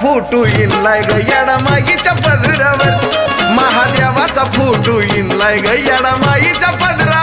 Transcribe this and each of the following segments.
Photo इनलाय ग येडामाईच्या पदरावर. महादेवाचा photo इनलाय ग येडामाईच्या पदरावर.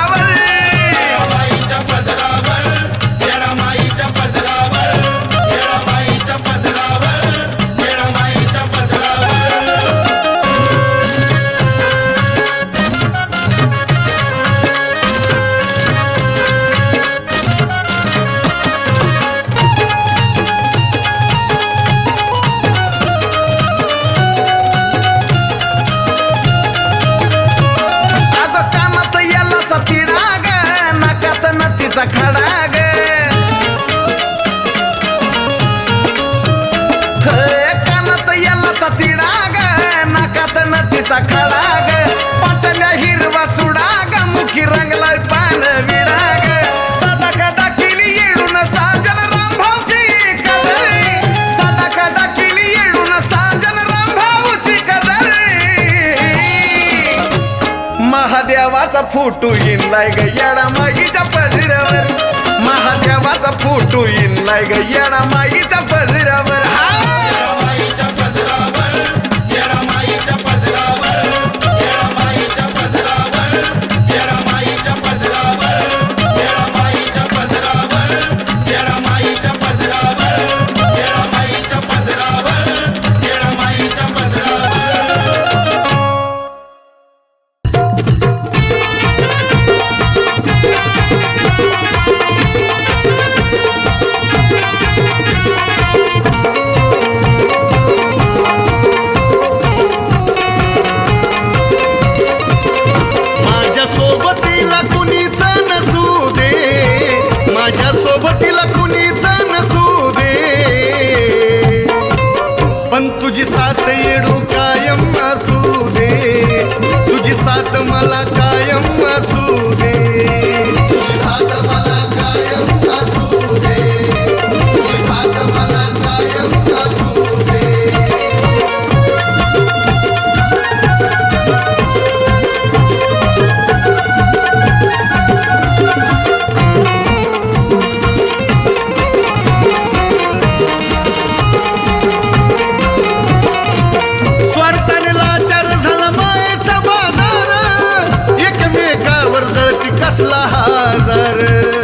बसला हजार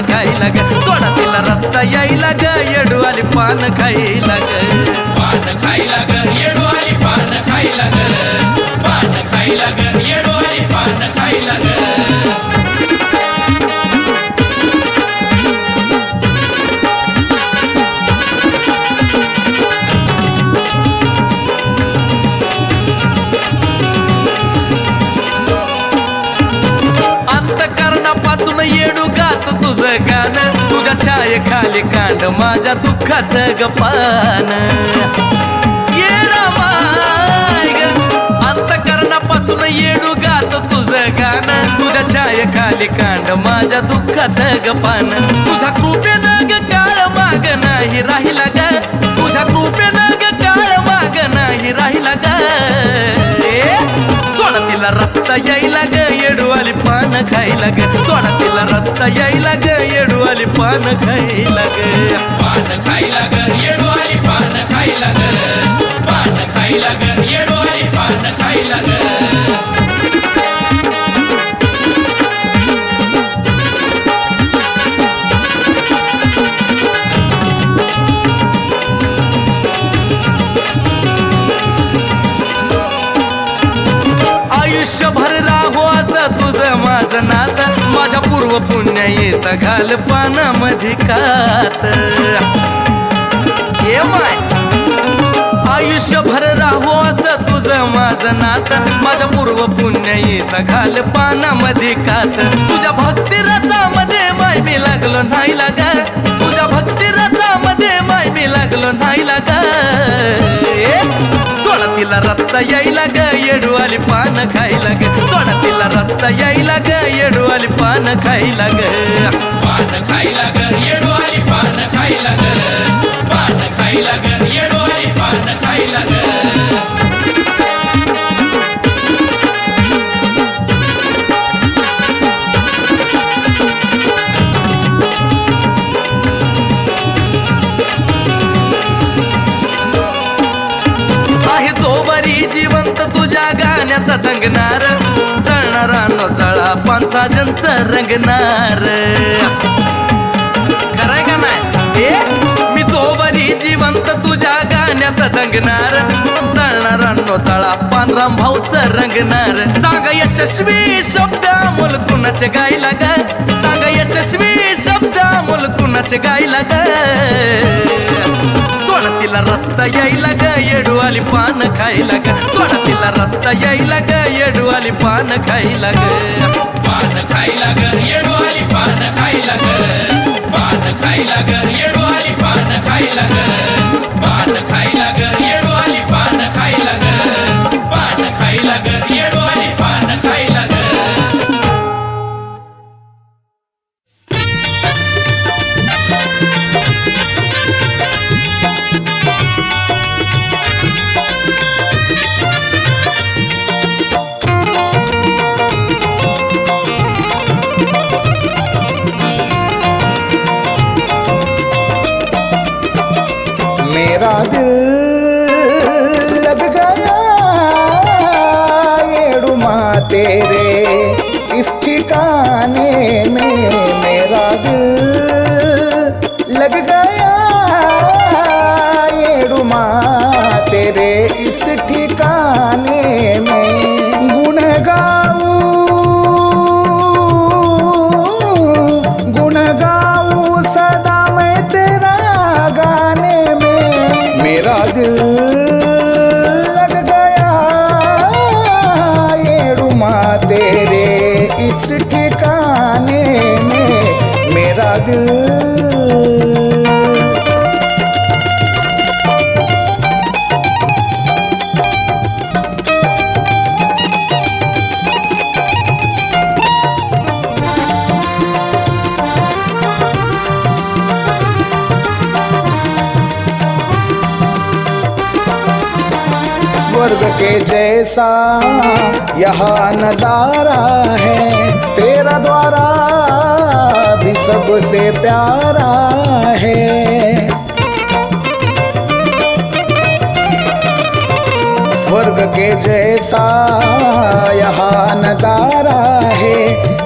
पान खायला ग सोडा तिला रस्ता यायला ग येडू आली पान खायला ग पान खायला ग खाली माझ्या दुःखाचं गपान येडा माय ग. अंतकरणापासून येडू गात तुझं गाणं. तुझ्या छाये खाली कांड माझ्या दुःखाचं गपान तुझ्या कृपेनं ग काळ माग नाही राहिला ग. तुझ्या कृपेनं ग काळ माग नाही राहिला ग. तिला रस्ता यायला ग येडू आली पान खायला ग सोडा तिला रस्ता यायला ग येडू आली पान खायला ग पान खायला ग येडो आली पान खायला ग पान खायला ग येडो आली पान खायला ग पूर्व पुण्या येचा घाल पानामध्ये कात. ये माय आयुष्यभर राहो असं तुझं माझं नात. माझ्या पूर्व पुण्या येचा घाल पानामध्ये कात. तुझ्या भक्ती रथामध्ये माय मी लागलो नाही लागा. तुझ्या भक्ती रथामध्ये माय मी लागलो नाही लागा. रस्ता यायला ग येडू आली पान खायला ग. सोडा तिला रस्ता यायला ग येडू आली पान खायला ग. पान खायला ग येडू आली पान खायला ग. पान खायला ग येडू आली पान खायला ग. गाण्याचा दंगणार जळणारा नो जळा पानसाजनचा रंगणार. खरंय का नाही? ए मी जोबारी जिवंत तुझ्या गाण्याचा दंगणार. जळणारा नो जळा पानराम भाऊचा रंगणार. सांगा यशस्वी शब्द अमोल कुणाचे गायला ग? सांगा यशस्वी शब्द अमोल कुणाचे गायला ग? सोडा तिला रस्ता यायला ग येडू आली पान खायला ग. सोडा तिला रस्ता यायला ग येडू आली पान खायला ग. पान खायला ग येडू आली पान खायला ग. पान खायला ग येडू आली पान खायला ग. ¡Baby! इस ठिकाने में मेरा दिल जैसा यहाँ नज़ारा है, तेरा द्वारा भी सबसे प्यारा है। स्वर्ग के जैसा यहाँ नज़ारा है,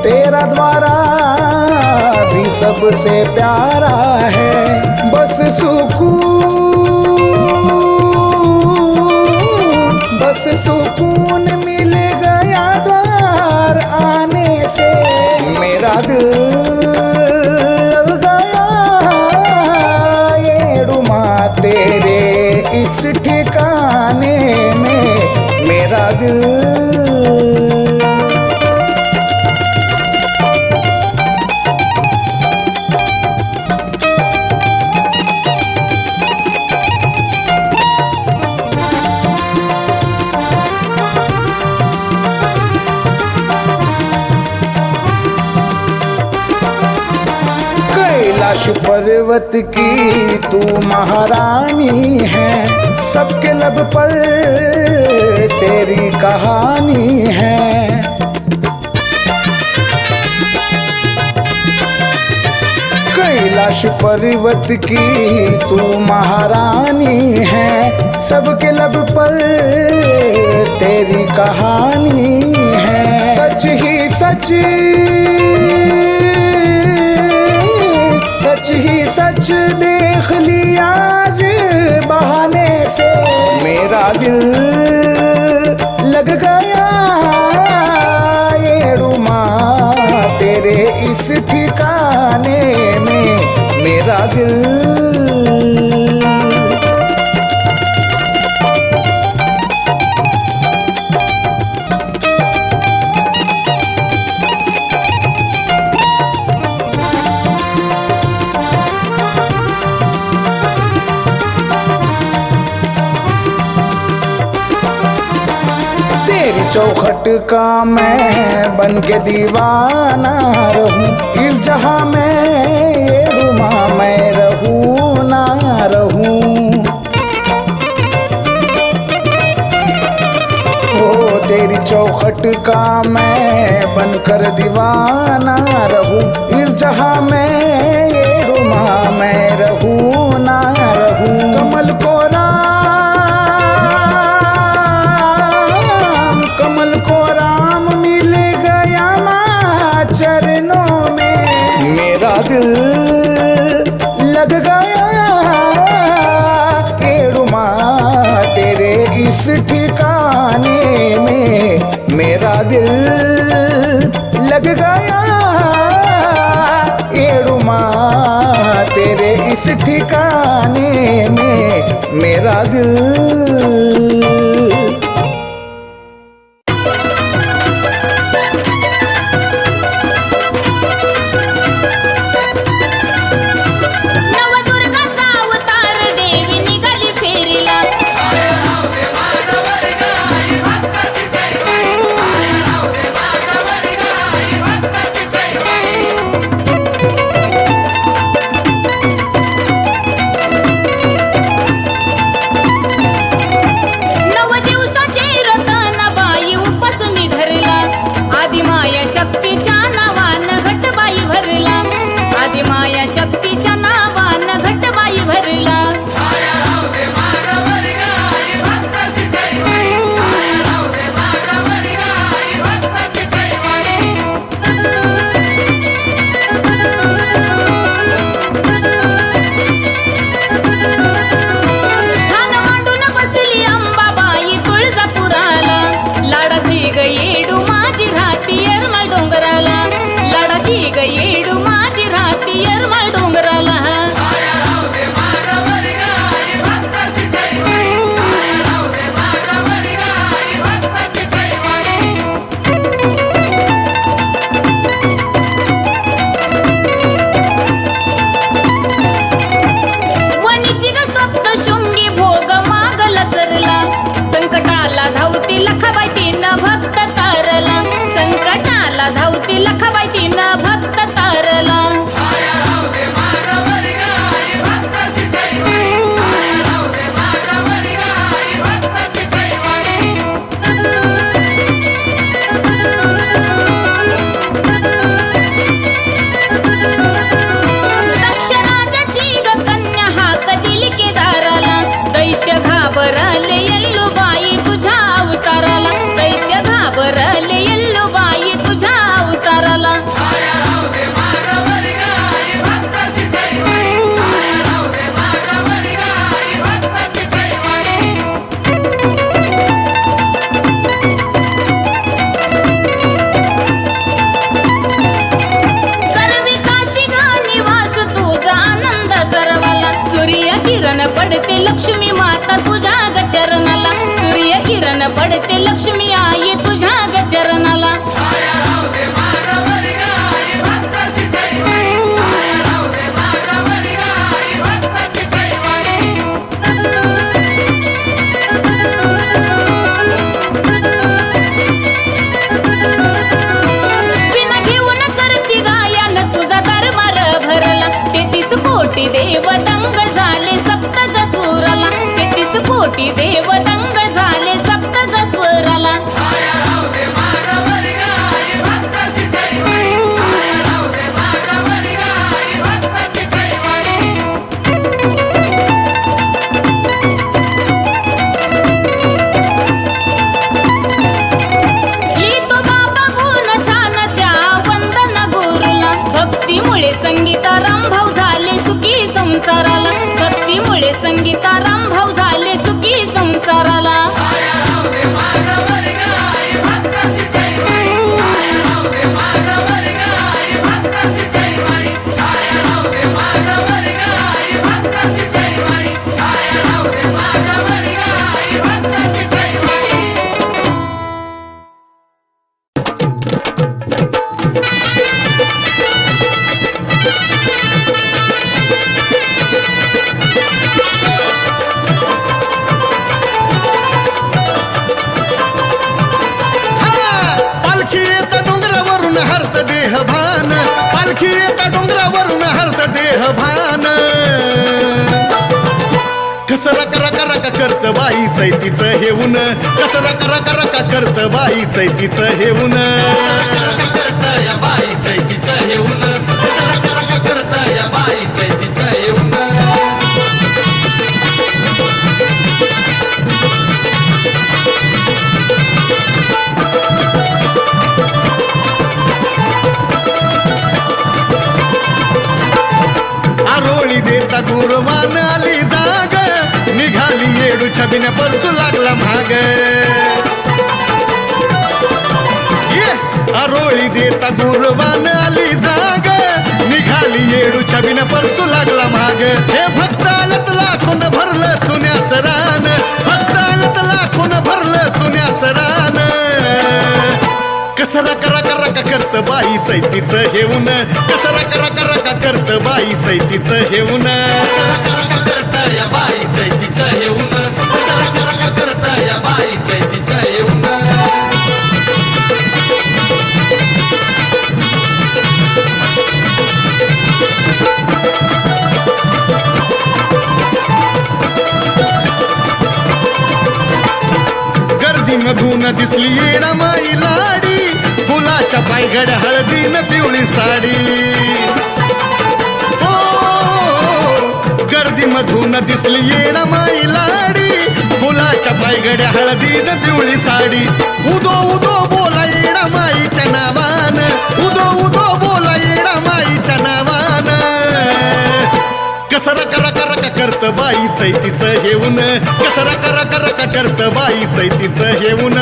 तेरा द्वारा भी सबसे प्यारा है। है। कैलाश पर्वत की तू महारानी है। सबके लब पर तेरी कहानी है। सच ही सच सच ही सच देख लिया आज बहाने से। मेरा दिल लग गया ये रुमा तेरे इस ठिकाने में मेरा दिल तेरी चौखट का मैं बन के दीवाना रहूँ। इस जहाँ में, ये रुमा मैं रहूँ, ना रहूँ। ओ, तेरी चौखट का मैं बनकर दीवाना रहूँ। इस जहाँ में, ये रुमा दिल लग गया केड़ुमा तेरे इस ठिकाने में मेरा दिल लग गया एड़ुमा तेरे इस ठिकाने में मेरा दिल संकटाला धावती लखाबाई भक्त तारला. दक्षराजाची ग कन्या हाक केदाराला. दैत्य घाबरले सूर्य किरण पडते लक्ष्मी माता तुझ्या ग चरणाला. सूर्य किरण पडते लक्ष्मी आई तुझ्या गचरणाला चरणाला. कोटी देव दंग झाले सप्त गस्वराला छान त्या भक्तीमुळे संगीता रामभाऊ झाले सुखी संसाराला. मुळे संगीता रामभाऊ झाले सुखी संसाराला. करत हे चैतीचं हेऊन. कस रक रक रक करत बाई चैतीचं हेऊन. करत बाई चैतीचं हेऊन. येडू परसू लागला महाग ये आरोळी देता गुरुवान आली जाग. निघाली येडू छबीन परसू लागला महाग हे भक्त आलत लाखून भरलं चुन्याचं रान. भक्त आलत लाखून भरलं चुन्याचं रान. कसरा करा करा का करत बाई चैतीचं हेऊन. कसरा करा करा का करत बाई चैतीचं हेऊन. करत बाई चैतीचं हेऊन. मधून दिसली येणा माई लाडी फुलाच्या पायघड हळदीन पिवळी साडी. हो गर्दी मधून दिसली येणा माई लाडी फुलाच्या पायगड्या हळदीन पिवळी साडी. उदो उदो बोला येडा माईच्या नावान. उदो उदो बोला येडा माईच्या नावान. कस रक रक रक करत बाई चैतीचं येऊन कस कर कर का करत बाई चैतीचं हेऊन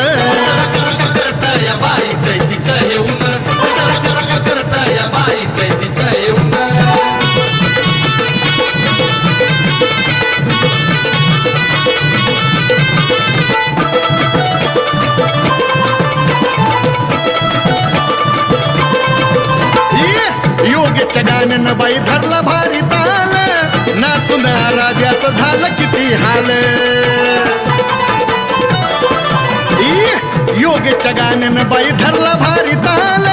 बाई चैतीचं हेऊन करत या बाई चैतीचं हेऊन ये, गाण्यानं बाई धरला भारी ताल. नाचून राजाचं झालं किती हाल. योगेच्या गाण्यानं बाई धरला भारी ताल.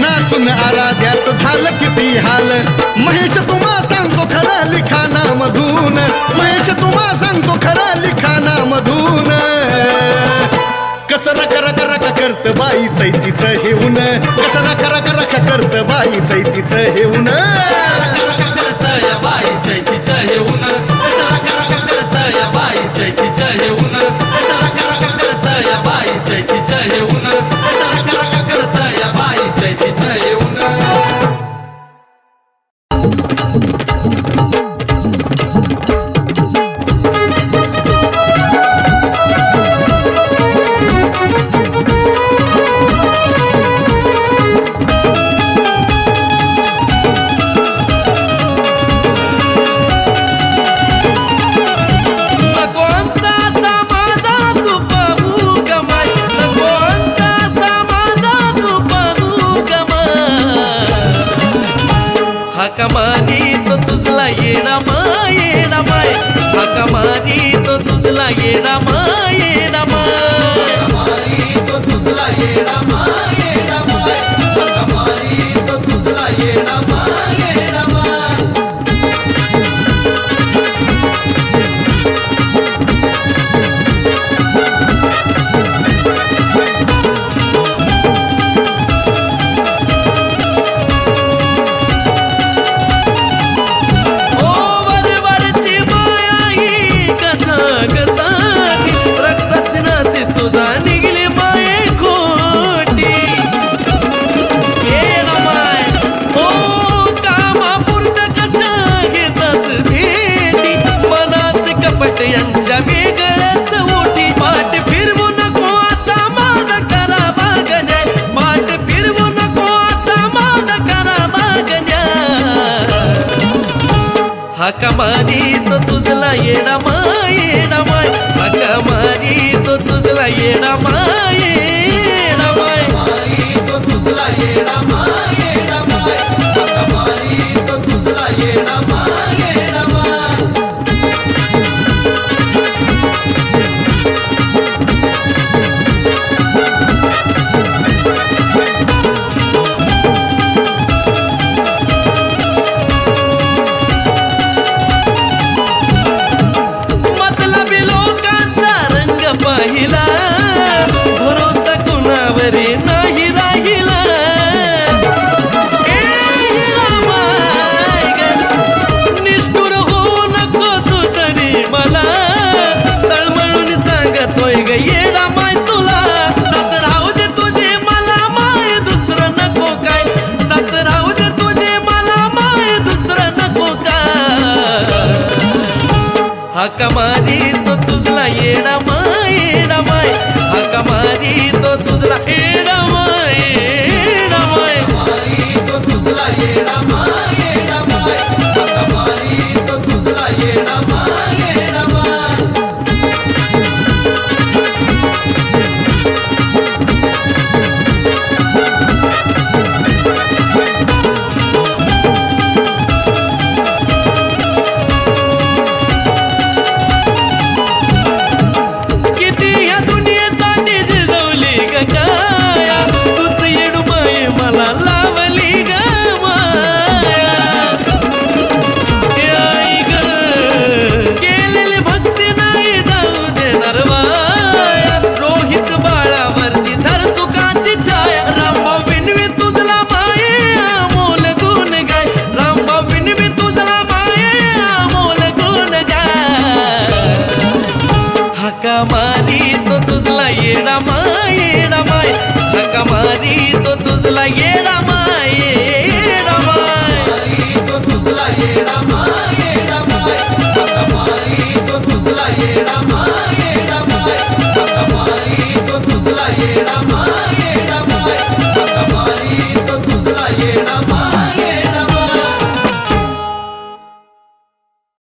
नाचून आराध्याचं झालं किती हाल. महेश तुम्हा सांगतो खरा लिखाणा मधून महेश तुम्हा सांगतो खरा लिखाणा मधून कस रक रक रक करत बाई चैतीच हे हेऊन कस रक रक रक करत बाई चैतीच हेऊन सरक बाई चैतीच हे बाई चैतीचं हेऊन सरक करत या बाई चैतीच हेऊन सरक దుస్తుల ఏడమా ఏడమా? కమనీతో తుదల ఎడమ येडा माय तुला. सात राहू दे तुझे मला माय दुसरं नको काय. सात राहू दे तुझे मला माय दुसरं नको काय. हाका मारी